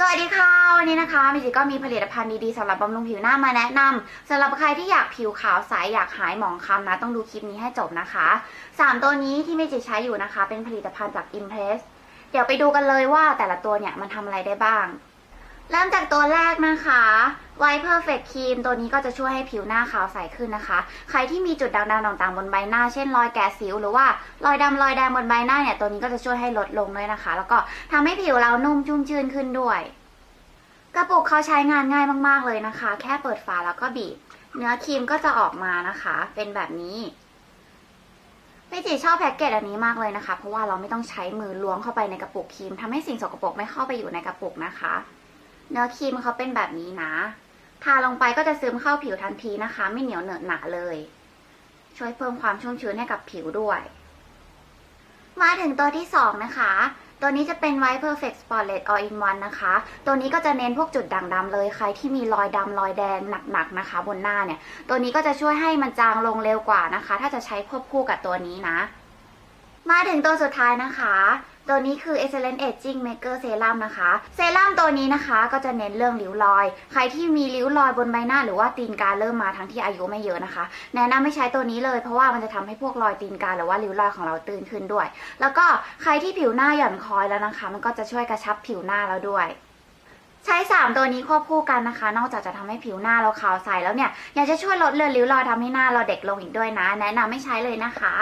สวัสดีค่ะ วันนี้นะคะมิจิก็มีผลิตภัณฑ์ดีๆสำหรับบำรุงผิวหน้ามาแนะนำสำหรับใครที่อยากผิวขาวใสอยากหายหมองคล้ำนะ ต้องดูคลิปนี้ให้จบนะคะสามตัวนี้ที่มิจิใช้อยู่นะคะ เป็นผลิตภัณฑ์จาก Impress เดี๋ยวไปดูกันเลยว่าแต่ละตัวเนี่ยมันทำอะไรได้บ้าง เริ่มจากตัวแรกนะคะ White Perfect Cream ตัวนี้ก็จะช่วยให้ผิวหน้าขาวใสขึ้นนะคะ ใครที่มีจุดด่างๆต่างๆบนใบหน้า เช่นรอยแกะสิว หรือว่ารอยดำรอยแดงบนใบหน้าเนี่ยตัวนี้ก็จะช่วยให้ลดลงด้วยนะคะ แล้วก็ทำให้ผิวเรานุ่มชุ่มชื่นขึ้นด้วย กระปุกเขาใช้งานง่ายมากๆเลยนะคะ แค่เปิดฝาแล้วก็บีบ เนื้อครีมก็จะออกมานะคะ เป็นแบบนี้พี่จีชอบแพ็กเกจอันนี้มากเลยนะคะ เพราะว่าเราไม่ต้องใช้มือล้วงเข้าไปในกระปุกครีมทำให้สิ่งสกปรกไม่เข้าไปอยู่ในกระปุกนะคะ เนื้อครีมเขาเป็นแบบนี้นะ ทาลงไปก็จะซึมเข้าผิวทันทีนะคะ ไม่เหนียวเหนอะหนะเลย ช่วยเพิ่มความชุ่มชื้นให้กับผิวด้วย มาถึงตัวที่สองนะคะ ตัวนี้จะเป็น White Perfect Spotlight All in One นะคะ ตัวนี้ก็จะเน้นพวกจุดด่างดำเลย ใครที่มีรอยดำรอยแดงหนักๆนะคะ บนหน้าเนี่ย ตัวนี้ก็จะช่วยให้มันจางลงเร็วกว่านะคะ ถ้าจะใช้ควบคู่กับตัวนี้นะ มาถึงตัวสุดท้ายนะคะ ตัวนี้คือ Excellent Aging Maker Serum นะคะ เซรั่มตัวนี้นะคะก็จะเน้นเรื่องริ้วรอย ใครที่มีริ้วรอยบนใบหน้าหรือว่าตีนกาเริ่มมาทั้งที่อายุไม่เยอะนะคะ แนะนำให้ใช้ตัวนี้เลยเพราะว่ามันจะทำให้พวกรอยตีนกาหรือว่าริ้วรอยของเราตื่นขึ้นด้วย แล้วก็ใครที่ผิวหน้าหย่อนคอยแล้วนะคะ มันก็จะช่วยกระชับผิวหน้าเราด้วยใช้ 3 ตัวนี้ควบคู่กันนะคะ นอกจากจะทำให้ผิวหน้าเราขาวใสแล้วเนี่ยยากจะช่วยลดเลือนริ้วรอยทำให้หน้าเราเด็กลงอีกด้วยนะ แนะนำให้ใช้เลยนะคะ